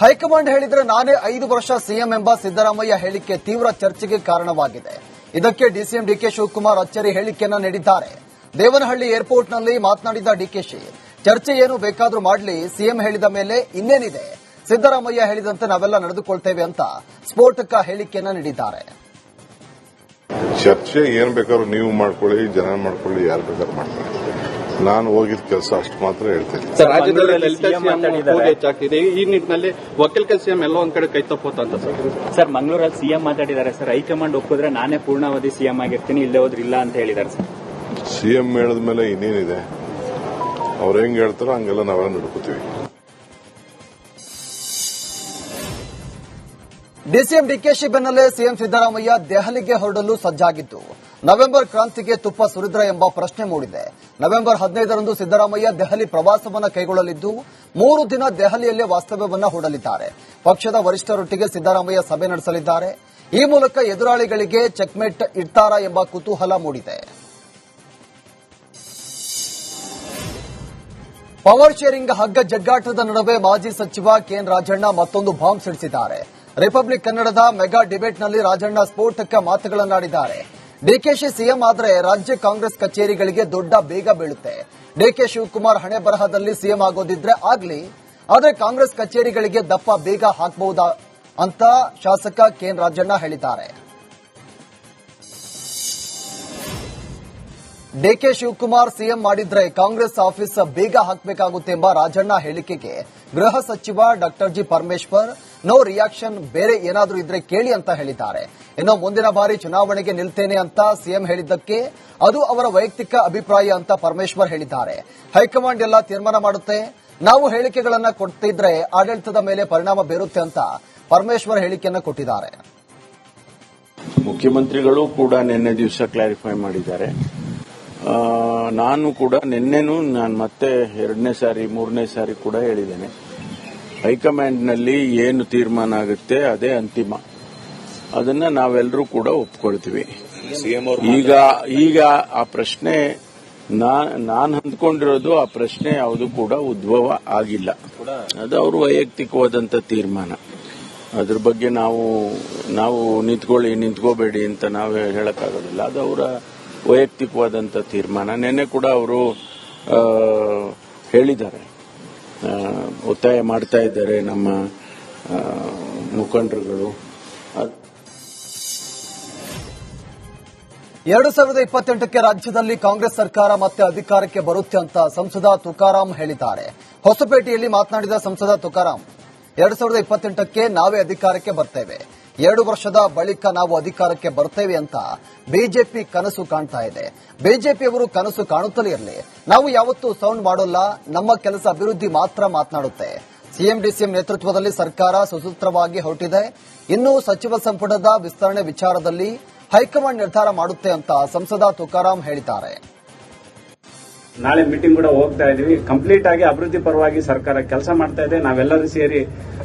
High command ಹೇಳಿದ್ರೆ ನಾನೇ ಐದು ವರ್ಷ ಸಿಎಂ ಎಂಬ ಸಿದ್ದರಾಮಯ್ಯ ಹೇಳಿಕೆ ತೀವ್ರ ಚರ್ಚೆಗೆ ಕಾರಣವಾಗಿದೆ. ಇದಕ್ಕೆ ಡಿಸಿಎಂ ಡಿಕೆ ಶಿವಕುಮಾರ್ ಅಚ್ಚರಿ ಹೇಳಿಕೆಯನ್ನ ನೀಡಿದ್ದಾರೆ. ದೇವನಹಳ್ಳಿ ಏರ್ಪೋರ್ಟ್ನಲ್ಲಿ ಮಾತನಾಡಿದ ಡಿಕೆಶಿ ಚರ್ಚೆ ಏನು ಬೇಕಾದರೂ ಮಾಡಲಿ, ಸಿಎಂ ಹೇಳಿದ ಮೇಲೆ ಇನ್ನೇನಿದೆ? ಸಿದ್ದರಾಮಯ್ಯ ಹೇಳಿದಂತೆ ನಾವೆಲ್ಲ ನಡೆದುಕೊಳ್ತೇವೆ ಅಂತ ಸ್ಫೋಟಕ ಹೇಳಿಕೆಯನ್ನ ನೀಡಿದ್ದಾರೆ. ಚರ್ಚೆ ಏನು ಬೇಕಾದ್ರೂ ನೀವು ಮಾಡ್ಕೊಳ್ಳಿ ಜನ ಮಾಡ್ಕೊಳ್ಳಿ, ಯಾರು ಬೇಕಾದ್ರೂ ಮಾಡ್ಕೊಳ್ಳಿ. ನಾನು ಹೋಗಿದ ಕೆಲಸ ಅಷ್ಟು ಮಾತ್ರ ಹೇಳ್ತೇನೆ. ಸರ್ ರಾಜ್ಯದಲ್ಲಿ ಲಲಿತಾ ಸಿಎಂ ಮಾತಾಡಿದ್ದಾರೆ. ಕೂಗು ಹೆಚ್ಚಾಗ್ತಿದೆ ಈ ನಿಟ್ಟಿನಲ್ಲಿ ವಕೀಲ ಸಿಎಂ ಎಲ್ಲೋ ಒಂದ್ ಕಡೆ ಕೈ ತಪ್ಪೋತ ಅಂತ ಸರ್? ಸರ್ ಮಂಗಳೂರಲ್ಲಿ ಸಿಎಂ ಮಾತಾಡಿದ್ದಾರೆ ಸರ್. ಹೈಕಮಾಂಡ್ ಒಪ್ಪಿದ್ರೆ ನಾನೇ ಪೂರ್ಣಾವಧಿ ಸಿಎಂ ಆಗಿರ್ತೀನಿ ಇಲ್ಲೇ ಹೋದ್ರೆ ಇಲ್ಲ ಅಂತ ಹೇಳಿದ್ದಾರೆ ಸರ್. ಸಿಎಂ ಹೇಳಿದ ಮೇಲೆ ಇನ್ನೇನಿದೆ? ಅವ್ರು ಹೆಂಗ್ ಹೇಳ್ತಾರೋ ಹಂಗೆಲ್ಲ ನಾವೆಲ್ಲ ನಡ್ಕೋತೀವಿ. ಡಿಸಿಎಂ ಡಿಕೆಶಿ ಬೆನ್ನಲ್ಲೇ ಸಿಎಂ ಸಿದ್ದರಾಮಯ್ಯ ದೆಹಲಿಗೆ ಹೊರಡಲು ಸಜ್ಜಾಗಿದ್ದು. ನವೆಂಬರ್ ಕ್ರಾಂತಿಗೆ ತುಪ್ಪ ಸುರಿದ್ರ ಎಂಬ ಪ್ರಶ್ನೆ ಮೂಡಿದೆ. ನವೆಂಬರ್ ಹದಿನೈದರಂದು ಸಿದ್ದರಾಮಯ್ಯ ದೆಹಲಿ ಪ್ರವಾಸವನ್ನು ಕೈಗೊಳ್ಳಲಿದ್ದು, ಮೂರು ದಿನ ದೆಹಲಿಯಲ್ಲೇ ವಾಸ್ತವ್ಯವನ್ನು ಹೂಡಲಿದ್ದಾರೆ. ಪಕ್ಷದ ವರಿಷ್ಠರೊಟ್ಟಿಗೆ ಸಿದ್ದರಾಮಯ್ಯ ಸಭೆ ನಡೆಸಲಿದ್ದಾರೆ. ಈ ಮೂಲಕ ಎದುರಾಳಿಗಳಿಗೆ ಚೆಕ್ಮೇಟ್ ಇಡ್ತಾರಾ ಎಂಬ ಕುತೂಹಲ ಮೂಡಿದೆ. ಪವರ್ ಶೇರಿಂಗ್ ಹಗ್ಗ ಜಗ್ಗಾಟದ ನಡುವೆ ಮಾಜಿ ಸಚಿವ ಕೆಎನ್ ರಾಜಣ್ಣ ಮತ್ತೊಂದು ಬಾಂಬ್ ಸಿಡಿಸಿದ್ದಾರೆ. ರಿಪಬ್ಲಿಕ್ ಕನ್ನಡದ ಮೆಗಾ ಡಿಬೇಟ್ನಲ್ಲಿ ರಾಜಣ್ಣ ಸ್ಫೋಟಕ ಮಾತುಗಳನ್ನಾಡಿದ್ದಾರೆ. ಡಿಕೆಶಿ ಸಿಎಂ ಆದರೆ ರಾಜ್ಯ ಕಾಂಗ್ರೆಸ್ ಕಚೇರಿಗಳಿಗೆ ದೊಡ್ಡ ಬೇಗ ಬೀಳುತ್ತೆ. ಡಿಕೆ ಶಿವಕುಮಾರ್ ಹಣೆ ಬರಹದಲ್ಲಿ ಸಿಎಂ ಆಗೋದಿದ್ರೆ ಆಗ್ಲಿ, ಆದ್ರೆ ಕಾಂಗ್ರೆಸ್ ಕಚೇರಿಗಳಿಗೆ ದಪ್ಪ ಬೇಗ ಹಾಕಬಹುದಾ ಅಂತ ಶಾಸಕ ಕೆಎನ್ ರಾಜಣ್ಣ ಹೇಳಿದ್ದಾರೆ. ಡಿಕೆ ಶಿವಕುಮಾರ್ ಸಿಎಂ ಮಾಡಿದ್ರೆ ಕಾಂಗ್ರೆಸ್ ಆಫೀಸ್ ಬೇಗ ಹಾಕಬೇಕಾಗುತ್ತೆ ಎಂಬ ರಾಜಣ್ಣ ಹೇಳಿಕೆಗೆ ಗೃಹ ಸಚಿವ doctor G Parameshwar no reaction ಬೇರೆ ಏನಾದರೂ ಇದ್ರೆ ಕೇಳಿ ಅಂತ ಹೇಳಿದ್ದಾರೆ. ಇನ್ನು ಮುಂದಿನ ಬಾರಿ ಚುನಾವಣೆಗೆ ನಿಲ್ತೇನೆ ಅಂತ ಸಿಎಂ ಹೇಳಿದ್ದಕ್ಕೆ ಅದು ಅವರ ವೈಯಕ್ತಿಕ ಅಭಿಪ್ರಾಯ ಅಂತ ಪರಮೇಶ್ವರ್ ಹೇಳಿದ್ದಾರೆ. ಹೈಕಮಾಂಡ್ ಎಲ್ಲ ತೀರ್ಮಾನ ಮಾಡುತ್ತೆ. ನಾವು ಹೇಳಿಕೆಗಳನ್ನ ಕೊಡ್ತಿದ್ರೆ ಆಡಳಿತದ ಮೇಲೆ ಪರಿಣಾಮ ಬೀರುತ್ತೆ ಅಂತ ಪರಮೇಶ್ವರ್ ಹೇಳಿಕೆಯನ್ನ ಕೊಟ್ಟಿದ್ದಾರೆ. ಮುಖ್ಯಮಂತ್ರಿಗಳು ಕೂಡ ನಿನ್ನೆ ದಿವಸ ಕ್ಲಾರಿಫೈ ಮಾಡಿದ್ದಾರೆ. ನಾನು ಕೂಡ ನಿನ್ನೆನೂ ನಾನು ಮತ್ತೆ ಎರಡನೇ ಸಾರಿ, ಮೂರನೇ ಸಾರಿ ಕೂಡ ಹೇಳಿದ್ದೇನೆ. ಹೈಕಮಾಂಡ್ನಲ್ಲಿ ಏನು ತೀರ್ಮಾನ ಆಗುತ್ತೆ ಅದೇ ಅಂತಿಮ. ಅದನ್ನ ನಾವೆಲ್ಲರೂ ಕೂಡ ಒಪ್ಕೊಳ್ತೀವಿ. ಈಗ ಈಗ ಆ ಪ್ರಶ್ನೆ ನಾನು ಅಂದ್ಕೊಂಡಿರೋದು ಆ ಪ್ರಶ್ನೆ ಯಾವುದು ಕೂಡ ಉದ್ಭವ ಆಗಿಲ್ಲ. ಅದು ಅವರು ವೈಯಕ್ತಿಕವಾದಂತ ತೀರ್ಮಾನ. ಅದ್ರ ಬಗ್ಗೆ ನಾವು ನಾವು ನಿಂತ್ಕೊಳ್ಳಿ ನಿಂತ್ಕೋಬೇಡಿ ಅಂತ ನಾವು ಹೇಳಕ್ಕಾಗೋದಿಲ್ಲ. ಅದು ಅವರ ವೈಯಕ್ತಿಕವಾದಂತ ತೀರ್ಮಾನ. ನಿನ್ನೆ ಕೂಡ ಅವರು ಹೇಳಿದ್ದಾರೆ. ಒತ್ತಾಯ ಮಾಡ್ತಾ ಇದ್ದಾರೆ ನಮ್ಮ ಮುಖಂಡರುಗಳು. ಎರಡು ಸಾವಿರದ ಇಪ್ಪತ್ತೆಂಟಕ್ಕೆ ರಾಜ್ಯದಲ್ಲಿ ಕಾಂಗ್ರೆಸ್ ಸರ್ಕಾರ ಮತ್ತೆ ಅಧಿಕಾರಕ್ಕೆ ಬರುತ್ತೆ ಅಂತ ಸಂಸದ ತುಕಾರಾಂ ಹೇಳಿದ್ದಾರೆ. ಹೊಸಪೇಟೆಯಲ್ಲಿ ಮಾತನಾಡಿದ ಸಂಸದ ತುಕಾರಾಂ, ಎರಡು ಸಾವಿರದ ಇಪ್ಪತ್ತೆಂಟಕ್ಕೆ ನಾವೇ ಅಧಿಕಾರಕ್ಕೆ ಬರ್ತೇವೆ. ಎರಡು ವರ್ಷದ ಬಳಿಕ ನಾವು ಅಧಿಕಾರಕ್ಕೆ ಬರ್ತೇವೆ ಅಂತ ಬಿಜೆಪಿ ಕನಸು ಕಾಣ್ತಾ ಇದೆ. ಬಿಜೆಪಿಯವರು ಕನಸು ಕಾಣುತ್ತಲೇ ಇರಲಿ. ನಾವು ಯಾವತ್ತೂ ಸೌಂಡ್ ಮಾಡೋಲ್ಲ, ನಮ್ಮ ಕೆಲಸ ಅಭಿವೃದ್ಧಿ ಮಾತ್ರ ಮಾತನಾಡುತ್ತೆ. ಸಿಎಂ, ಡಿಸಿಎಂ ನೇತೃತ್ವದಲ್ಲಿ ಸರ್ಕಾರ ಸುಸೂತ್ರವಾಗಿ ಹೊರಟಿದೆ. ಇನ್ನು ಸಚಿವ ಸಂಪುಟದ ವಿಸ್ತರಣೆ ವಿಚಾರದಲ್ಲಿ ಹೈಕಮಾಂಡ್ ನಿರ್ಧಾರ ಮಾಡುತ್ತೆ ಅಂತ ಸಂಸದ ತುಕಾರಾಂ ಹೇಳಿದ್ದಾರೆ. ನಾಳೆ ಮೀಟಿಂಗ್ ಕೂಡ ಹೋಗ್ತಾ ಇದೀವಿ ಕಂಪ್ಲೀಟ್ ಆಗಿ ಅಭಿವೃದ್ಧಿ ಪರವಾಗಿ ಸರ್ಕಾರ ಕೆಲಸ ಮಾಡ್ತಾ ಇದೆ. ನಾವೆಲ್ಲರೂ ಸೇರಿ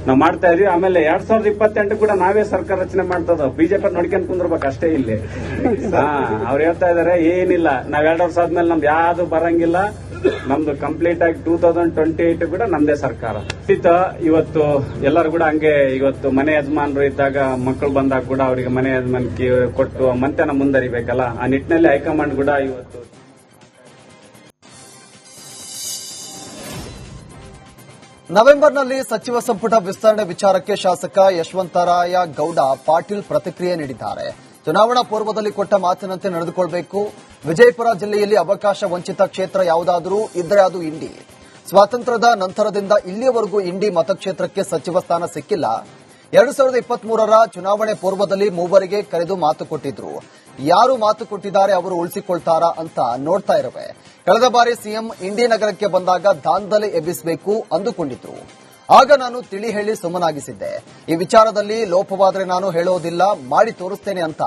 ನಾವು ಮಾಡ್ತಾ ಇದೀವಿ ಆಮೇಲೆ ಎರಡ್ ಸಾವಿರದ ಇಪ್ಪತ್ತೆಂಟು ಕೂಡ ನಾವೇ ಸರ್ಕಾರ ರಚನೆ ಮಾಡ್ತದ ಬಿಜೆಪಿ ನೋಡ್ಕೊಂಡ್ ಕುಂದ್ರಬೇಕು ಅಷ್ಟೇ ಇಲ್ಲಿ. ಅವ್ರು ಹೇಳ್ತಾ ಇದಾರೆ, ಏನಿಲ್ಲ. ನಾವ್ ಎರಡ್ ವರ್ಷ ಆದ್ಮೇಲೆ ನಮ್ದು ಯಾವ್ದು ಬರಂಗಿಲ್ಲ. ನಮ್ದು ಕಂಪ್ಲೀಟ್ ಆಗಿ ಟೂ ತೌಸಂಡ್ ಟ್ವೆಂಟಿ ಏಟ್ ಕೂಡ ನಮ್ದೇ ಸರ್ಕಾರ. ಇವತ್ತು ಎಲ್ಲರೂ ಕೂಡ ಹಂಗೆ ಇವತ್ತು ಮನೆ ಯಜಮಾನರು ಇದ್ದಾಗ ಮಕ್ಕಳು ಬಂದಾಗ ಕೂಡ ಅವರಿಗೆ ಮನೆ ಯಜಮಾನಿಕೆ ಕೊಟ್ಟು ಮಂತೆನ ಮುಂದರಿಬೇಕಲ್ಲ. ಆ ನಿಟ್ಟಿನಲ್ಲಿ ಹೈಕಮಾಂಡ್ ಕೂಡ ಇವತ್ತು ನವೆಂಬರ್ನಲ್ಲಿ ಸಚಿವ ಸಂಪುಟ ವಿಸ್ತರಣೆ ವಿಚಾರಕ್ಕೆ ಶಾಸಕ ಯಶವಂತರಾಯ ಗೌಡ ಪಾಟೀಲ್ ಪ್ರತಿಕ್ರಿಯೆ ನೀಡಿದ್ದಾರೆ. ಚುನಾವಣಾ ಪೂರ್ವದಲ್ಲಿ ಕೊಟ್ಟ ಮಾತಿನಂತೆ ನಡೆದುಕೊಳ್ಳಬೇಕು ವಿಜಯಪುರ ಜಿಲ್ಲೆಯಲ್ಲಿ ಅವಕಾಶ ವಂಚಿತ ಕ್ಷೇತ್ರ ಯಾವುದಾದರೂ ಇದ್ರೆ ಅದು ಇಂಡಿ ಸ್ವಾತಂತ್ರ್ಯದ ನಂತರದಿಂದ ಇಲ್ಲಿಯವರೆಗೂ ಇಂಡಿ ಮತಕ್ಷೇತ್ರಕ್ಕೆ ಸಚಿವ ಸ್ಥಾನ ಸಿಕ್ಕಿಲ್ಲ. ಎರಡು ಸಾವಿರದ ಇಪ್ಪತ್ತ್ ಮೂರರ ಚುನಾವಣೆ ಪೂರ್ವದಲ್ಲಿ ಮೂವರಿಗೆ ಕರೆದು ಮಾತು ಕೊಟ್ಟಿದ್ರು. ಯಾರು ಮಾತು ಕೊಟ್ಟಿದ್ದಾರೆ ಅವರು ಉಳಿಸಿಕೊಳ್ತಾರಾ ಅಂತ ನೋಡ್ತಾ ಇರುವೆ. ಕಳೆದ ಬಾರಿ ಸಿಎಂ ಇಂಡಿ ನಗರಕ್ಕೆ ಬಂದಾಗ ದಾಂಧಲೆ ಎಬ್ಬಿಸಬೇಕು ಅಂದುಕೊಂಡಿದ್ರು. ಆಗ ನಾನು ತಿಳಿ ಹೇಳಿ ಸುಮ್ಮನಾಗಿಸಿದ್ದೆ. ಈ ವಿಚಾರದಲ್ಲಿ ಲೋಪವಾದ್ರೆ ನಾನು ಹೇಳೋದಿಲ್ಲ, ಮಾಡಿ ತೋರಿಸ್ತೇನೆ ಅಂತ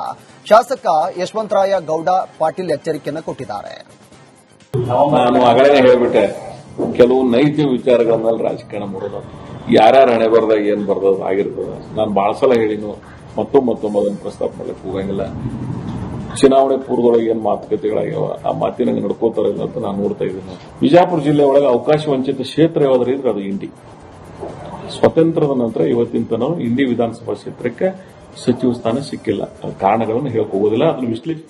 ಶಾಸಕ ಯಶವಂತರಾಯ ಗೌಡ ಪಾಟೀಲ್ ಎಚ್ಚರಿಕೆಯನ್ನು ಕೊಟ್ಟಿದ್ದಾರೆ. ನಾನು ಹೇಳ್ಬಿಟ್ಟೆ, ಕೆಲವು ನೈಜ ವಿಚಾರಗಳ ಮೇಲೆ ರಾಜಕಾರಣ ಯಾರ್ಯಾರ ಹಣೆ ಬರ್ದಾಗ ಏನ್ ಬರ್ದದ ಆಗಿರ್ತದ. ನಾನು ಬಹಳ ಸಲ ಹೇಳಿನು ಮತ್ತೊಮ್ಮೆ ಮತ್ತೊಮ್ಮೆ ಅದನ್ನು ಪ್ರಸ್ತಾಪ ಮಾಡಕ್ ಹೋಗಂಗಿಲ್ಲ. ಚುನಾವಣೆ ಪೂರ್ವದೊಳಗೆ ಏನ್ ಮಾತುಕತೆಗಳಾಗ್ಯಾವ, ಆ ಮಾತಿನ ನಡ್ಕೋತಾರ ಅಂತ ನಾನು ನೋಡ್ತಾ ಇದ್ದೀನಿ. ಬಿಜಾಪುರ ಜಿಲ್ಲೆ ಒಳಗೆ ಅವಕಾಶ ವಂಚಿತ ಕ್ಷೇತ್ರ ಯಾವ್ದಾರ ಇದ್ರೆ ಅದು ಇಂಡಿ ಸ್ವತಂತ್ರದ ನಂತರ ಇವತ್ತಿನ ತನಕ ಇಂಡಿ ವಿಧಾನಸಭಾ ಕ್ಷೇತ್ರಕ್ಕೆ ಸಚಿವ ಸ್ಥಾನ ಸಿಕ್ಕಿಲ್ಲ. ಕಾರಣಗಳನ್ನು ಹೇಳಕ್ ಹೋಗೋದಿಲ್ಲ ಅದನ್ನು ವಿಶ್ಲೇಷಣೆ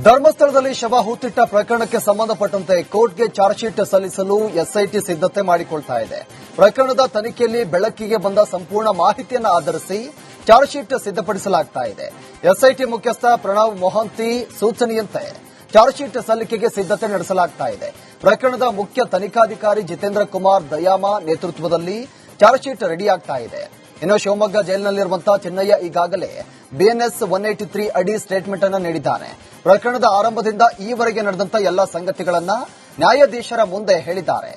ಧರ್ಮಸ್ಥಳದಲ್ಲಿ ಶವ ಹೂತಿಟ್ಟ ಪ್ರಕರಣಕ್ಕೆ ಸಂಬಂಧಪಟ್ಟಂತೆ ಕೋರ್ಟ್ಗೆ ಚಾರ್ಜ್ ಶೀಟ್ ಸಲ್ಲಿಸಲು ಎಸ್ಐಟಿ ಸಿದ್ದತೆ ಮಾಡಿಕೊಳ್ತಾ ಇದೆ. ಪ್ರಕರಣದ ತನಿಖೆಯಲ್ಲಿ ಬೆಳಕಿಗೆ ಬಂದ ಸಂಪೂರ್ಣ ಮಾಹಿತಿಯನ್ನು ಆಧರಿಸಿ ಚಾರ್ಜ್ ಶೀಟ್ ಸಿದ್ದಪಡಿಸಲಾಗ್ತಾ ಇದೆ. ಎಸ್ಐಟಿ ಮುಖ್ಯಸ್ಥ ಪ್ರಣವ್ ಮೊಹಂತಿ ಸೂಚನೆಯಂತೆ ಚಾರ್ಜ್ ಶೀಟ್ ಸಲ್ಲಿಕೆಗೆ ಸಿದ್ದತೆ ನಡೆಸಲಾಗ್ತಾ ಇದೆ. ಪ್ರಕರಣದ ಮುಖ್ಯ ತನಿಖಾಧಿಕಾರಿ ಜಿತೇಂದ್ರ ಕುಮಾರ್ ದಯಾಮ ನೇತೃತ್ವದಲ್ಲಿ ಚಾರ್ಜ್ ಶೀಟ್ ರೆಡಿ ಆಗ್ತಾ ಇದೆ. ಇನ್ನು ಶಿವಮೊಗ್ಗ ಜೈಲಿನಲ್ಲಿರುವಂತಹ ಚೆನ್ನಯ್ಯ ಈಗಾಗಲೇ ಬಿಎನ್ಎಸ್ ಒನ್ ಏಟಿ ತ್ರೀ ಅಡಿ ಸ್ಟೇಟ್ಮೆಂಟ್ ಅನ್ನು ನೀಡಿದ್ದಾನೆ. ಪ್ರಕರಣದ ಆರಂಭದಿಂದ ಈವರೆಗೆ ನಡೆದಂತ ಎಲ್ಲ ಸಂಗತಿಗಳನ್ನ ನ್ಯಾಯಾಧೀಶರ ಮುಂದೆ ಹೇಳಿದ್ದಾರೆ.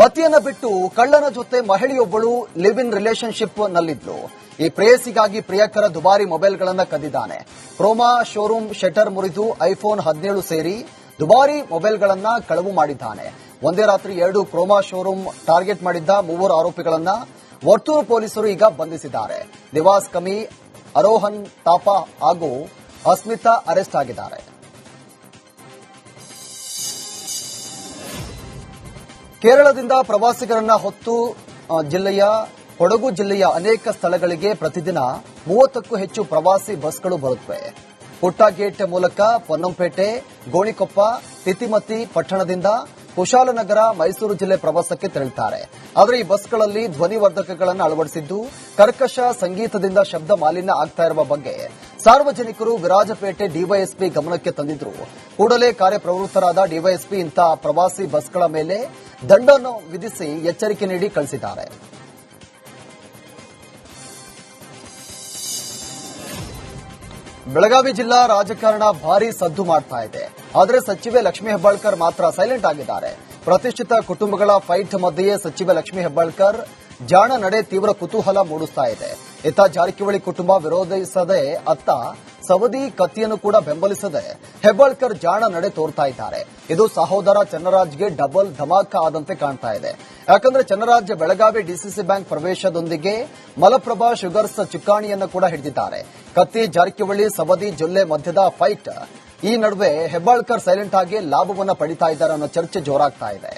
ಪತಿಯನ್ನ ಬಿಟ್ಟು ಕಳ್ಳನ ಜೊತೆ ಮಹಿಳೆಯೊಬ್ಬಳು ಲಿವ್ ಇನ್ ರಿಲೇಶನ್ಶಿಪ್ ನಲ್ಲಿದ್ಲು. ಈ ಪ್ರೇಯಸಿಗಾಗಿ ಪ್ರಿಯಕರ ದುಬಾರಿ ಮೊಬೈಲ್ಗಳನ್ನು ಕದ್ದಿದ್ದಾನೆ. ಪ್ರೋಮಾ, ಶೋರೂಮ್ ಶಟರ್ ಮುರಿದು ಐಫೋನ್ ಹದಿನೇಳು ಸೇರಿ ದುಬಾರಿ ಮೊಬೈಲ್ಗಳನ್ನ ಕಳವು ಮಾಡಿದ್ದಾನೆ. ಒಂದೇ ರಾತ್ರಿ ಎರಡು ಕ್ರೋಮಾ ಶೋರೂಮ್ ಟಾರ್ಗೆಟ್ ಮಾಡಿದ್ದ ಮೂವರು ಆರೋಪಿಗಳನ್ನ ವರ್ತೂರು ಪೊಲೀಸರು ಈಗ ಬಂಧಿಸಿದ್ದಾರೆ. ನಿವಾಸ್ ಕಮಿ, ಅರೋಹನ್ ತಾಪಾ ಹಾಗೂ ಅಸ್ಮಿತಾ ಅರೆಸ್ಟ್ ಆಗಿದ್ದಾರೆ. ಕೇರಳದಿಂದ ಪ್ರವಾಸಿಗರನ್ನ ಹೊತ್ತು ಜಿಲ್ಲೆಯ, ಕೊಡಗು ಜಿಲ್ಲೆಯ ಅನೇಕ ಸ್ಥಳಗಳಿಗೆ ಪ್ರತಿದಿನ ಮೂವತ್ತಕ್ಕೂ ಹೆಚ್ಚು ಪ್ರವಾಸಿ ಬಸ್ಗಳು ಬರುತ್ತವೆ. ಪುಟ್ಟ ಗೇಟ್ ಮೂಲಕ ಪೊನ್ನಂಪೇಟೆ, ಗೋಣಿಕೊಪ್ಪ ತಿತಿಮತಿ ಪಟ್ಟಣದಿಂದ ಕುಶಾಲನಗರ, ಮೈಸೂರು ಜಿಲ್ಲೆ ಪ್ರವಾಸಕ್ಕೆ ತೆರಳುತ್ತಾರೆ. ಆದರೆ ಈ ಬಸ್ಗಳಲ್ಲಿ ಧ್ವನಿವರ್ಧಕಗಳನ್ನು ಅಳವಡಿಸಿದ್ದು, ಕರ್ಕಶ ಸಂಗೀತದಿಂದ ಶಬ್ದ ಮಾಲಿನ್ಯ ಆಗ್ತಾ ಇರುವ ಬಗ್ಗೆ ಸಾರ್ವಜನಿಕರು ವಿರಾಜಪೇಟೆ ಡಿವೈಎಸ್ಪಿ ಗಮನಕ್ಕೆ ತಂದಿದ್ರು. ಕೂಡಲೇ ಕಾರ್ಯಪ್ರವೃತ್ತರಾದ ಡಿವೈಎಸ್ಪಿ ಇಂತಹ ಪ್ರವಾಸಿ ಬಸ್ಗಳ ಮೇಲೆ ದಂಡವನ್ನು ವಿಧಿಸಿ ಎಚ್ಚರಿಕೆ ನೀಡಿ ಕಳಿಸಿದ್ದಾರೆ. ಬೆಳಗಾವಿ ಜಿಲ್ಲಾ ರಾಜಕಾರಣ ಭಾರಿ ಸದ್ದು ಮಾಡ್ತಾ ಇದೆ. ಆದರೆ ಸಚಿವೆ ಲಕ್ಷ್ಮೀ ಹೆಬ್ಬಾಳ್ಕರ್ ಮಾತ್ರ ಸೈಲೆಂಟ್ ಆಗಿದ್ದಾರೆ. ಪ್ರತಿಷ್ಠಿತ ಕುಟುಂಬಗಳ ಫೈಟ್ ಮಧ್ಯೆಯೇ ಸಚಿವೆ ಲಕ್ಷ್ಮೀ ಹೆಬ್ಬಾಳ್ಕರ್ ಜಾಣ ನಡೆ ತೀವ್ರ ಕುತೂಹಲ ಮೂಡಿಸ್ತಾ ಇದೆ. ಇತ್ತ ಜಾರಕಿಹೊಳಿ ಕುಟುಂಬ ವಿರೋಧಿಸದೆ ಅತ್ತ ಸವದಿ ಕತ್ತಿಯನ್ನು ಕೂಡ ಬೆಂಬಲಿಸದೆ ಹೆಬ್ಬಾಳ್ಕರ್ ಜಾಣ ನಡೆ ತೋರ್ತಾ ಇದ್ದಾರೆ. ಇದು ಸಹೋದರ ಚನ್ನರಾಜ್ಗೆ ಡಬಲ್ ಧಮಾಕ ಆದಂತೆ ಕಾಣ್ತಾ ಇದೆ. ಯಾಕಂದ್ರೆ ಚನ್ನರಾಜ್ಯ ಬೆಳಗಾವಿ ಡಿಸಿಸಿ ಬ್ಯಾಂಕ್ ಪ್ರವೇಶದೊಂದಿಗೆ ಮಲಪ್ರಭಾ ಶುಗರ್ಸ್ ಚುಕ್ಕಾಣಿಯನ್ನು ಕೂಡ ಹಿಡಿದಿದ್ದಾರೆ. ಕತ್ತಿ, ಜಾರಕಿಹೊಳಿ, ಸವದಿ, ಜೊಲ್ಲೆ ಮಧ್ಯದ ಫೈಟ್ ಈ ನಡುವೆ ಹೆಬ್ಬಾಳ್ಕರ್ ಸೈಲೆಂಟ್ ಆಗಿ ಲಾಭವನ್ನು ಪಡಿತಾ ಇದ್ದಾರೆ ಅನ್ನೋ ಚರ್ಚೆ ಜೋರಾಗ್ತಾ ಇದೆ.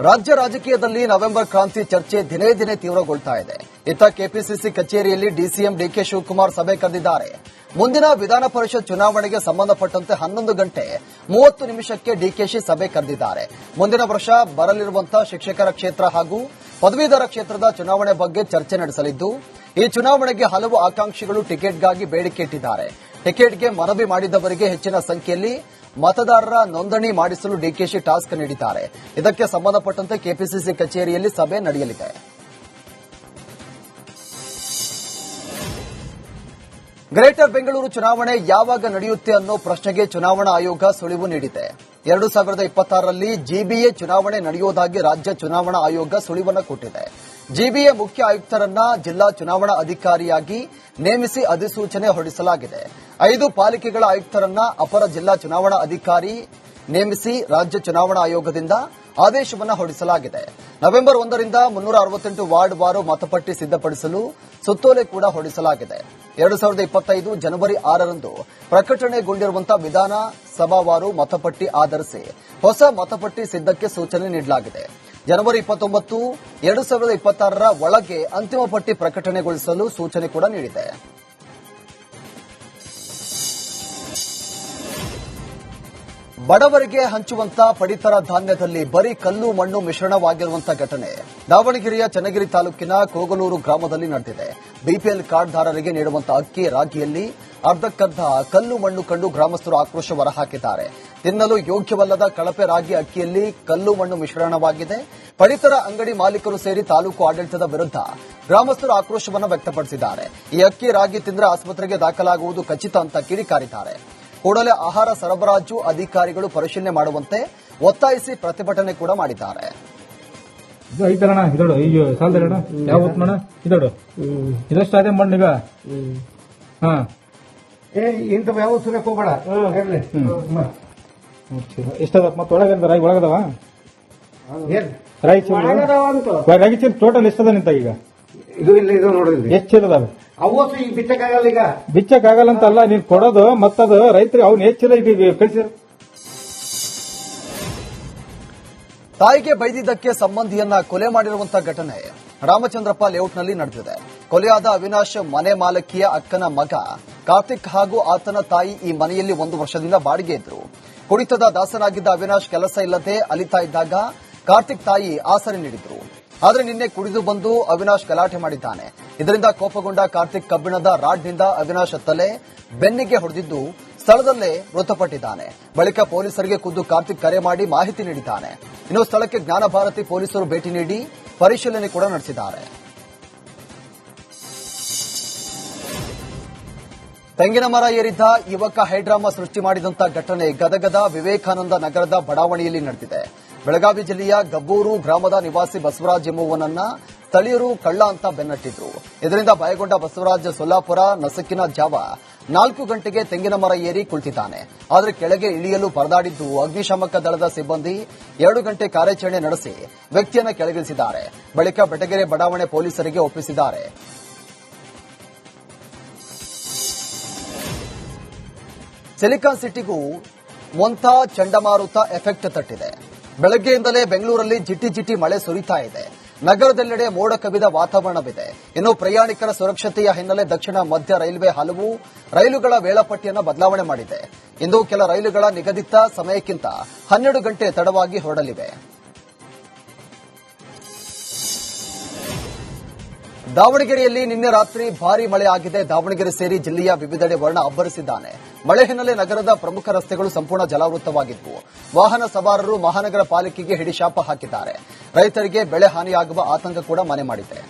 ರಾಜ್ಯ ರಾಜಕೀಯದಲ್ಲಿ ನವೆಂಬರ್ ಕ್ರಾಂತಿ ಚರ್ಚೆ ದಿನೇ ದಿನೇ ತೀವ್ರಗೊಳ್ತಾ ಇದೆ. ಇತ್ತ ಕೆಪಿಸಿಸಿ ಕಚೇರಿಯಲ್ಲಿ ಡಿಸಿಎಂ ಡಿಕೆ ಶಿವಕುಮಾರ್ ಸಭೆ ಕರೆದಿದ್ದಾರೆ. ಮುಂದಿನ ವಿಧಾನ ಪರಿಷತ್ ಚುನಾವಣೆಗೆ ಸಂಬಂಧಪಟ್ಟಂತೆ ಹನ್ನೊಂದು ಗಂಟೆ ಮೂವತ್ತು ನಿಮಿಷಕ್ಕೆ ಡಿಕೆಶಿ ಸಭೆ ಕರೆದಿದ್ದಾರೆ. ಮುಂದಿನ ವರ್ಷ ಬರಲಿರುವಂತಹ ಶಿಕ್ಷಕರ ಕ್ಷೇತ್ರ ಹಾಗೂ ಪದವೀಧರ ಕ್ಷೇತ್ರದ ಚುನಾವಣೆ ಬಗ್ಗೆ ಚರ್ಚೆ ನಡೆಸಲಿದ್ದು, ಈ ಚುನಾವಣೆಗೆ ಹಲವು ಆಕಾಂಕ್ಷಿಗಳು ಟಿಕೆಟ್ಗಾಗಿ ಬೇಡಿಕೆ ಇಟ್ಟಿದ್ದಾರೆ. ಟಿಕೆಟ್ಗೆ ಮನವಿ ಮಾಡಿದವರಿಗೆ ಹೆಚ್ಚಿನ ಸಂಖ್ಯೆಯಲ್ಲಿ ಮತದಾರರ ನೋಂದಣಿ ಮಾಡಿಸಲು ಡಿಕೆಶಿ ಟಾಸ್ಕ್ ನೀಡಿದ್ದಾರೆ. ಇದಕ್ಕೆ ಸಂಬಂಧಪಟ್ಟಂತೆ ಕೆಪಿಸಿಸಿ ಕಚೇರಿಯಲ್ಲಿ ಸಭೆ ನಡೆಯಲಿದೆ. ಗ್ರೇಟರ್ ಬೆಂಗಳೂರು ಚುನಾವಣೆ ಯಾವಾಗ ನಡೆಯುತ್ತೆ ಅನ್ನೋ ಪ್ರಶ್ನೆಗೆ ಚುನಾವಣಾ ಆಯೋಗ ಸುಳಿವು ನೀಡಿದೆ. ಎರಡು ಸಾವಿರದ ಇಪ್ಪತ್ತಾರರಲ್ಲಿ ಜಿಬಿಎ ಚುನಾವಣೆ ನಡೆಯುವುದಾಗಿ ರಾಜ್ಯ ಚುನಾವಣಾ ಆಯೋಗ ಸುಳಿವನ್ನು ಕೊಟ್ಟಿದೆ. ಜಿಬಿಎ ಮುಖ್ಯ ಆಯುಕ್ತರನ್ನ ಜಿಲ್ಲಾ ಚುನಾವಣಾ ಅಧಿಕಾರಿಯಾಗಿ ನೇಮಿಸಿ ಅಧಿಸೂಚನೆ ಹೊರಡಿಸಲಾಗಿದೆ. ಐದು ಪಾಲಿಕೆಗಳ ಆಯುಕ್ತರನ್ನ ಅಪರ ಜಿಲ್ಲಾ ಚುನಾವಣಾ ಅಧಿಕಾರಿ ನೇಮಿಸಿ ರಾಜ್ಯ ಚುನಾವಣಾ ಆಯೋಗದಿಂದ ಆದೇಶವನ್ನ ಹೊರಡಿಸಲಾಗಿದೆ. ನವೆಂಬರ್ ಒಂದರಿಂದ ಮುನ್ನೂರ ಅರವತ್ತೆಂಟು ವಾರ್ಡ್ ವಾರು ಮತಪಟ್ಟಿ ಸಿದ್ದಪಡಿಸಲು ಸುತ್ತೋಲೆ ಕೂಡ ಹೊರಡಿಸಲಾಗಿದೆ. ಎರಡು ಸಾವಿರದ ಇಪ್ಪತ್ತೈದು ಜನವರಿ ಆರರಂದು ಪ್ರಕಟಣೆಗೊಂಡಿರುವಂತಹ ವಿಧಾನ ಸಭಾವಾರು ಮತಪಟ್ಟಿ ಆಧರಿಸಿ ಹೊಸ ಮತಪಟ್ಟಿ ಸಿದ್ದಕ್ಕೆ ಸೂಚನೆ ನೀಡಲಾಗಿದೆ. ಜನವರಿ ಇಪ್ಪತ್ತೊಂಬತ್ತು, ಎರಡು ಸಾವಿರದ ಇಪ್ಪತ್ತಾರರ ಒಳಗೆ ಅಂತಿಮ ಪಟ್ಟಿ ಪ್ರಕಟಣೆಗೊಳಿಸಲು ಸೂಚನೆ ಕೂಡ ನೀಡಿದೆ. ಬಡವರಿಗೆ ಹಂಚುವಂತ ಪಡಿತರ ಧಾನ್ಯದಲ್ಲಿ ಬರೀ ಕಲ್ಲು, ಮಣ್ಣು ಮಿಶ್ರಣವಾಗಿರುವಂತ ಘಟನೆ. ದಾವಣಗೆರೆಯ ಚನ್ನಗಿರಿ ತಾಲೂಕಿನ ಕೋಗಲೂರು ಗ್ರಾಮದಲ್ಲಿ ನಡೆದಿದೆ. ಬಿಪಿಎಲ್ ಕಾರ್ಡ್ದಾರರಿಗೆ ನೀಡುವಂತಹ ಅಕ್ಕಿ ರಾಗಿಯಲ್ಲಿ ಅರ್ಧಕ್ಕರ್ಧ ಕಲ್ಲು, ಮಣ್ಣು ಕಂಡು ಗ್ರಾಮಸ್ಥರು ಆಕ್ರೋಶ ಹೊರಹಾಕಿದ್ದಾರೆ. ತಿನ್ನಲು ಯೋಗ್ಯವಲ್ಲದ ಕಳಪೆ ರಾಗಿ ಅಕ್ಕಿಯಲ್ಲಿ ಕಲ್ಲು, ಮಣ್ಣು ಮಿಶ್ರಣವಾಗಿದೆ. ಪಡಿತರ ಅಂಗಡಿ ಮಾಲೀಕರು ಸೇರಿ ತಾಲೂಕು ಆಡಳಿತದ ವಿರುದ್ಧ ಗ್ರಾಮಸ್ಥರು ಆಕ್ರೋಶವನ್ನು ವ್ಯಕ್ತಪಡಿಸಿದ್ದಾರೆ. ಈ ಅಕ್ಕಿ ರಾಗಿ ತಿಂದ್ರೆ ಆಸ್ಪತ್ರೆಗೆ ದಾಖಲಾಗುವುದು ಖಚಿತ ಅಂತ ಕಿಡಿಕಾರಿದ್ದಾರೆ. ಕೂಡಲೇ ಆಹಾರ ಸರಬರಾಜು ಅಧಿಕಾರಿಗಳು ಪರಿಶೀಲನೆ ಮಾಡುವಂತೆ ಒತ್ತಾಯಿಸಿ ಪ್ರತಿಭಟನೆ ಕೂಡ ಮಾಡಿದ್ದಾರೆ. ಇದು ಐತಲ್ಲಣ್ಣ ಇದೋಡು ಈಗ ಸಾಲದಣ್ಣ ಯಾವ ಹೊತ್ತಣ್ಣ ಇದೋಡು ಇದಷ್ಟು ಅದೇ ಮಣ್ಣೀಗ ಹಾ. ಏ ಇಂಥವು ಯಾವ ಸುರಕ್ಕೆ ಹೋಗ್ಬೇಡ ಇರ್ಲಿ. ಎಷ್ಟದ ಮತ್ತೆ ಒಳಗದ ಒಳಗದವಾ ಒಳಗದವ ಟೋಟಲ್ ಎಷ್ಟದ ನಿಂತ ಈಗ? ಇದು ಇಲ್ಲ ಇದು ನೋಡ್ರಿ ಇಲ್ಲಿ. ಎಷ್ಟ್ ಚೀಲ ಅದಾವೆ ಅವತ್ತು ಈಗ ಬಿತ್ತಕ್ಕಾಗಲ್ಲ ಈಗ. ಬಿಚ್ಚಕ್ ಆಗಲ್ಲ ಅಂತ ಅಲ್ಲ ನೀನ್ ಕೊಡೋದು ಮತ್ತದು ರೈತರಿಗೆ ಅವ್ನ ಎಷ್ಟ್ ಚೀಲ ಈಗ ಕಳಿಸಿರ ತಾಯಿಗೆ ಬೈದಿದ್ದಕ್ಕೆ ಸಂಬಂಧಿಯನ್ನ ಕೊಲೆ ಮಾಡಿರುವಂತಹ ಘಟನೆ ರಾಮಚಂದ್ರಪ್ಪ ಲೇಔಟ್ನಲ್ಲಿ ನಡೆದಿದೆ. ಕೊಲೆಯಾದ ಅವಿನಾಶ್ ಮನೆ ಮಾಲಕಿಯ ಅಕ್ಕನ ಮಗ ಕಾರ್ತಿಕ್ ಹಾಗೂ ಆತನ ತಾಯಿ ಈ ಮನೆಯಲ್ಲಿ ಒಂದು ವರ್ಷದಿಂದ ಬಾಡಿಗೆ ಇದ್ರು. ಕುಡಿತದ ದಾಸನಾಗಿದ್ದ ಅವಿನಾಶ್ ಕೆಲಸ ಇಲ್ಲದೆ ಅಲಿತಾ ಇದ್ದಾಗ ಕಾರ್ತಿಕ್ ತಾಯಿ ಆಸರೆ ನೀಡಿದ್ರು. ಆದ್ರೆ ನಿನ್ನೆ ಕುಡಿದು ಬಂದು ಅವಿನಾಶ್ ಗಲಾಟೆ ಮಾಡಿದ್ದಾನೆ. ಇದರಿಂದ ಕೋಪಗೊಂಡ ಕಾರ್ತಿಕ್ ಕಬ್ಬಿಣದ ರಾಡ್ನಿಂದ ಅವಿನಾಶ್ ತಲೆ ಬೆನ್ನಿಗೆ ಹೊಡೆದಿದ್ದು ಸ್ಥಳದಲ್ಲೇ ಮೃತಪಟ್ಟಿದ್ದಾನೆ. ಬಳಿಕ ಪೊಲೀಸರಿಗೆ ಖುದ್ದು ಕಾರ್ತಿಕ್ ಕರೆ ಮಾಡಿ ಮಾಹಿತಿ ನೀಡಿದ್ದಾನೆ. ಇನ್ನು ಸ್ಥಳಕ್ಕೆ ಜ್ಞಾನಭಾರತಿ ಪೊಲೀಸರು ಭೇಟಿ ನೀಡಿ ಪರಿಶೀಲನೆ ಕೂಡ ನಡೆಸಿದ್ದಾರೆ. ತೆಂಗಿನ ಮರ ಏರಿದ್ದ ಯುವಕ ಹೈಡ್ರಾಮಾ ಸೃಷ್ಟಿ ಮಾಡಿದಂತಹ ಘಟನೆ ಗದಗದ ವಿವೇಕಾನಂದ ನಗರದ ಬಡಾವಣೆಯಲ್ಲಿ ನಡೆದಿದೆ. ಬೆಳಗಾವಿ ಜಿಲ್ಲೆಯ ಗಬ್ಬೂರು ಗ್ರಾಮದ ನಿವಾಸಿ ಬಸವರಾಜ್ ಎಂಬುವನನ್ನ ಸ್ಥಳೀಯರು ಕಳ್ಳ ಅಂತ ಬೆನ್ನಟ್ಟಿದ್ರು. ಇದರಿಂದ ಭಯಗೊಂಡ ಬಸವರಾಜ್ ಸೊಲ್ಲಾಪುರ, ನಸುಕಿನ ಜಾವ ನಾಲ್ಕು ಗಂಟೆಗೆ ತೆಂಗಿನ ಮರ ಏರಿ ಕುಳಿತಿದ್ದಾನೆ. ಆದರೆ ಕೆಳಗೆ ಇಳಿಯಲು ಪರದಾಡಿದ್ದು ಅಗ್ನಿಶಾಮಕ ದಳದ ಸಿಬ್ಬಂದಿ ಎರಡು ಗಂಟೆ ಕಾರ್ಯಾಚರಣೆ ನಡೆಸಿ ವ್ಯಕ್ತಿಯನ್ನ ಕೆಳಗಿಳಿಸಿದ್ದಾರೆ. ಬಳಿಕ ಬೆಟಗೆರೆ ಬಡಾವಣೆ ಪೊಲೀಸರಿಗೆ ಒಪ್ಪಿಸಿದ್ದಾರೆ. ಸಿಲಿಕಾನ್ ಸಿಟಿಗೂ ಮೊಂತಾ ಚಂಡಮಾರುತ ಎಫೆಕ್ಟ್ ತಟ್ಟಿದೆ. ಬೆಳಗ್ಗೆಯಿಂದಲೇ ಬೆಂಗಳೂರಲ್ಲಿ ಜಿಟ್ಟಿ ಜಿಟ್ಟಿ ಮಳೆ ಸುರಿತಾ ಇದೆ. ನಗರದೆಲ್ಲೆಡೆ ಮೋಡ ಕವಿದ ವಾತಾವರಣವಿದೆ. ಇನ್ನು ಪ್ರಯಾಣಿಕರ ಸುರಕ್ಷತೆಯ ಹಿನ್ನೆಲೆ ದಕ್ಷಿಣ ಮಧ್ಯ ರೈಲ್ವೆ ಹಲವು ರೈಲುಗಳ ವೇಳಾಪಟ್ಟಿಯನ್ನು ಬದಲಾವಣೆ ಮಾಡಿದೆ. ಇಂದು ಕೆಲ ರೈಲುಗಳ ನಿಗದಿತ ಸಮಯಕ್ಕಿಂತ ಹನ್ನೆರಡು ಗಂಟೆ ತಡವಾಗಿ ಹೊರಡಲಿವೆ. ದಾವಣಗೆರೆಯಲ್ಲಿ ನಿನ್ನೆ ರಾತ್ರಿ ಭಾರಿ ಮಳೆ ಆಗಿದೆ. ದಾವಣಗೆರೆ ಸೇರಿ ಜಿಲ್ಲೆಯ ವಿವಿಧೆಡೆ ವರ್ಣ ಅಬ್ಬರಿಸಿದ್ದಾನೆ. ಮಳೆ ಹಿನ್ನೆಲೆ ನಗರದ ಪ್ರಮುಖ ರಸ್ತೆಗಳು ಸಂಪೂರ್ಣ ಜಲಾವೃತವಾಗಿದ್ವು. ವಾಹನ ಸವಾರರು ಮಹಾನಗರ ಪಾಲಿಕೆಗೆ ಹಿಡಿಶಾಪ ಹಾಕಿದ್ದಾರೆ. ರೈತರಿಗೆ ಬೆಳೆ ಹಾನಿಯಾಗುವ ಆತಂಕ ಕೂಡ ಮನೆ ಮಾಡಿದೆ.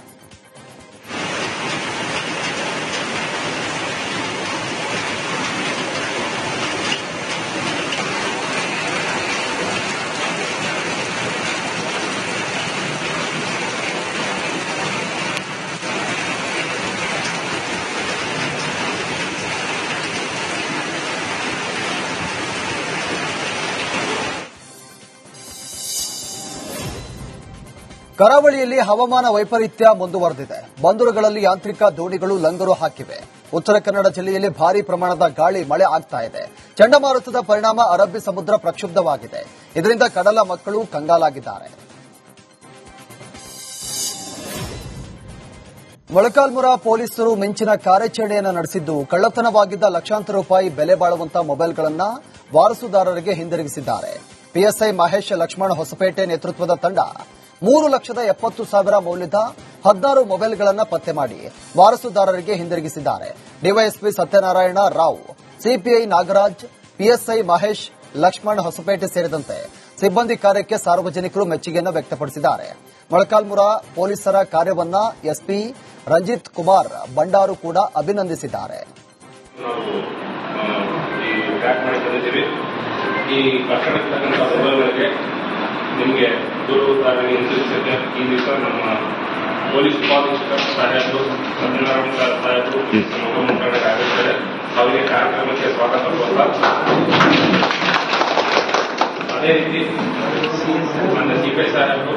ಕರಾವಳಿಯಲ್ಲಿ ಹವಾಮಾನ ವೈಪರೀತ್ಯ ಮುಂದುವರೆದಿದೆ. ಬಂದರುಗಳಲ್ಲಿ ಯಾಂತ್ರಿಕ ದೋಣಿಗಳು ಲಂಗರು ಹಾಕಿವೆ. ಉತ್ತರ ಕನ್ನಡ ಜಿಲ್ಲೆಯಲ್ಲಿ ಭಾರಿ ಪ್ರಮಾಣದ ಗಾಳಿ, ಮಳೆ ಆಗ್ತಾ ಇದೆ. ಚಂಡಮಾರುತದ ಪರಿಣಾಮ ಅರಬ್ಬಿ ಸಮುದ್ರ ಪ್ರಕ್ಷುಬ್ಧವಾಗಿದೆ. ಇದರಿಂದ ಕಡಲ ಮಕ್ಕಳು ಕಂಗಾಲಾಗಿದ್ದಾರೆ. ಮೊಳಕಾಲ್ಮುರ ಪೊಲೀಸರು ಮಿಂಚಿನ ಕಾರ್ಯಾಚರಣೆಯನ್ನು ನಡೆಸಿದ್ದು, ಕಳ್ಳತನವಾಗಿದ್ದ ಲಕ್ಷಾಂತರ ರೂಪಾಯಿ ಬೆಲೆ ಬಾಳುವಂತಹ ಮೊಬೈಲ್ಗಳನ್ನು ವಾರಸುದಾರರಿಗೆ ಹಿಂದಿರುಗಿಸಿದ್ದಾರೆ. ಪಿಎಸ್ಐ ಮಹೇಶ್ ಲಕ್ಷ್ಮಣ್ ಹೊಸಪೇಟೆ ನೇತೃತ್ವದ ತಂಡ ಮೂರು ಲಕ್ಷದ ಎಪ್ಪತ್ತು ಸಾವಿರ ಮೌಲ್ಯದ ಹದಿನಾರು ಮೊಬೈಲ್ಗಳನ್ನು ಪತ್ತೆ ಮಾಡಿ ವಾರಸುದಾರರಿಗೆ ಹಿಂದಿರುಗಿಸಿದ್ದಾರೆ. DYSP Satyanarayana Rao, CPI Nagaraj, PSI Mahesh, Lakshman Hosapete ಸೇರಿದಂತೆ ಸಿಬ್ಬಂದಿ ಕಾರ್ಯಕ್ಕೆ ಸಾರ್ವಜನಿಕರು ಮೆಚ್ಚುಗೆಯನ್ನು ವ್ಯಕ್ತಪಡಿಸಿದ್ದಾರೆ. ಮೊಳಕಾಲ್ಮುರ ಪೊಲೀಸರ ಕಾರ್ಯವನ್ನ ಎಸ್ಪಿ ರಂಜಿತ್ ಕುಮಾರ್ ಬಂಡಾರು ಕೂಡ ಅಭಿನಂದಿಸಿದ್ದಾರೆ. ಈ ಟ್ರ್ಯಾಕ್ ಮಾಡಿ ತಂದಿದ್ದೀವಿ ಈ ಕಟ್ಟಡಕ್ಕಂಥ ಮೊಬೈಲ್ಗಳಿಗೆ ನಿಮಗೆ ದೂರವಾಣಿ ಹಿಂತಿರುಗಿಸಕ್ಕೆ ಈ ದಿವಸ ನಮ್ಮ ಪೊಲೀಸ್ ಉಪಾಧೀಕ್ಷಕ ಸಾಹೇಬರು ಸತ್ಯನಾರಾಯಣ ಸರ್ ಸಾಹೇಬರು ನಮ್ಮ ಉಪ ಮುಖಂಡರು ಆಗಿರ್ತಾರೆ ಅವರಿಗೆ ಕಾರ್ಯಕ್ರಮಕ್ಕೆ ಸ್ವಾಗತ ಕೋರ್ತಾ ಅದೇ ರೀತಿ ನನ್ನ ಸಿಪಿ ಸಾಹೇಬರು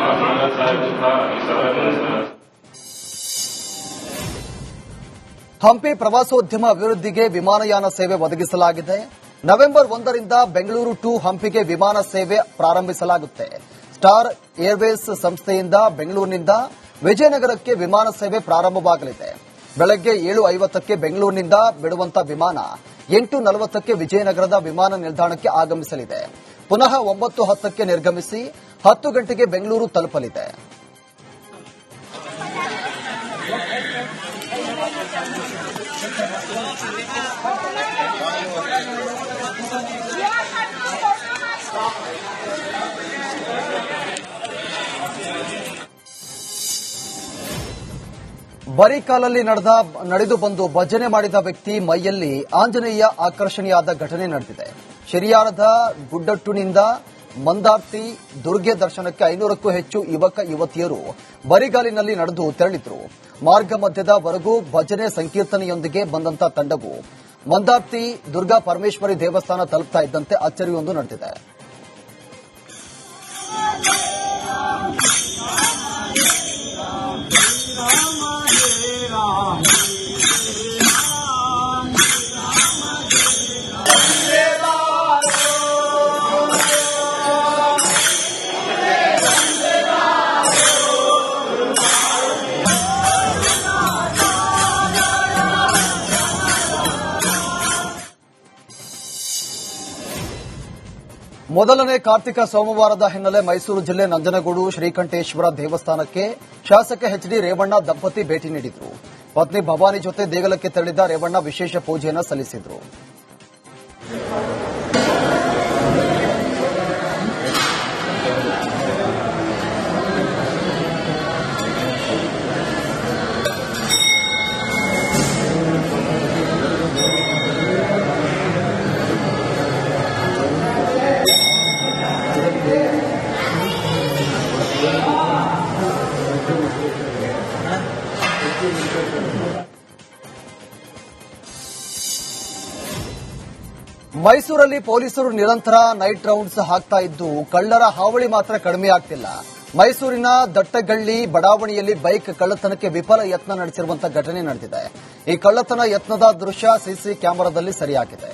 ಆ ನಾಗರಾಜ್ ಸಾಹೇಬರು ಸಹ ಈ ಸಭೆಯನ್ನು ಹಂಪಿ ಪ್ರವಾಸೋದ್ಯಮ ಅಭಿವೃದ್ಧಿಗೆ ವಿಮಾನಯಾನ ಸೇವೆ ಒದಗಿಸಲಾಗಿದೆ. ನವೆಂಬರ್ ಒಂದರಿಂದ ಬೆಂಗಳೂರು ಟು ಹಂಪಿಗೆ ವಿಮಾನ ಸೇವೆ ಪ್ರಾರಂಭಿಸಲಾಗುತ್ತೆ. ಸ್ಟಾರ್ ಏರ್ವೇಸ್ ಸಂಸ್ಥೆಯಿಂದ ಬೆಂಗಳೂರಿನಿಂದ ವಿಜಯನಗರಕ್ಕೆ ವಿಮಾನ ಸೇವೆ ಪ್ರಾರಂಭವಾಗಲಿದೆ. ಬೆಳಗ್ಗೆ ಏಳು ಐವತ್ತಕ್ಕೆ ಬೆಂಗಳೂರಿನಿಂದ ಬಿಡುವಂತ ವಿಮಾನ ಎಂಟು ನಲವತ್ತಕ್ಕೆ ವಿಜಯನಗರದ ವಿಮಾನ ನಿಲ್ದಾಣಕ್ಕೆ ಆಗಮಿಸಲಿದೆ. ಪುನಃ ಒಂಬತ್ತು ಹತ್ತಕ್ಕೆ ನಿರ್ಗಮಿಸಿ ಹತ್ತು ಗಂಟೆಗೆ ಬೆಂಗಳೂರು ತಲುಪಲಿದೆ. ಬರೀ ಕಾಲಲ್ಲಿ ನಡೆದ, ನಡೆದು ಬಂದು ಭಜನೆ ಮಾಡಿದ ವ್ಯಕ್ತಿ ಮೈಯಲ್ಲಿ ಆಂಜನೇಯ ಆಕರ್ಷಣೆಯಾದ ಘಟನೆ ನಡೆದಿದೆ. ಶಿರಿಯಾರದ ಗುಡ್ಡಟ್ಟುನಿಂದ ಮಂದಾರ್ತಿ ದುರ್ಗೆ ದರ್ಶನಕ್ಕೆ ಐನೂರಕ್ಕೂ ಹೆಚ್ಚು ಯುವಕ, ಯುವತಿಯರು ಬರಿಗಾಲಿನಲ್ಲಿ ನಡೆದು ತೆರಳಿದ್ರು. ಮಾರ್ಗ ಮಧ್ಯದವರೆಗೂ ಭಜನೆ ಸಂಕೀರ್ತನೆಯೊಂದಿಗೆ ಬಂದಂತ ತಂಡವು. ಮಂದಾರ್ತಿ, ದುರ್ಗಾ ಪರಮೇಶ್ವರಿ ದೇವಸ್ಥಾನ ತಲುಪ್ತಾ ಇದ್ದಂತೆ ಅಚ್ಚರಿಯೊಂದು ನಡೆದಿದೆ. ಮೊದಲನೇ ಕಾರ್ತಿಕ ಸೋಮವಾರದ ಹಿನ್ನೆಲೆ ಮೈಸೂರು ಜಿಲ್ಲೆ ನಂಜನಗೂಡು ಶ್ರೀಕಂಠೇಶ್ವರ ದೇವಸ್ಥಾನಕ್ಕೆ ಶಾಸಕ ಎಚ್ ಡಿ ರೇವಣ್ಣ ದಂಪತಿ ಭೇಟಿ ನೀಡಿದ್ರು. ಪತ್ನಿ ಭವಾನಿ ಜೊತೆ ದೇಗುಲಕ್ಕೆ ತೆರಳಿದ್ದ ರೇವಣ್ಣ ವಿಶೇಷ ಪೂಜೆಯನ್ನು ಸಲ್ಲಿಸಿದ್ರು. ಮೈಸೂರಲ್ಲಿ ಪೊಲೀಸರು ನಿರಂತರ ನೈಟ್ ರೌಂಡ್ಸ್ ಹಾಕ್ತಾ ಇದ್ದು ಕಳ್ಳರ ಹಾವಳಿ ಮಾತ್ರ ಕಡಿಮೆ ಆಗ್ತಿಲ್ಲ. ಮೈಸೂರಿನ ದಟ್ಟಗಳ್ಳಿ ಬಡಾವಣೆಯಲ್ಲಿ ಬೈಕ್ ಕಳ್ಳತನಕ್ಕೆ ವಿಫಲ ಯತ್ನ ನಡೆಸಿರುವಂತಹ ಘಟನೆ ನಡೆದಿದೆ. ಈ ಕಳ್ಳತನ ಯತ್ನದ ದೃಶ್ಯ ಸಿಸಿ ಕ್ಯಾಮೆರಾದಲ್ಲಿ ಸೆರೆಯಾಗಿದೆ.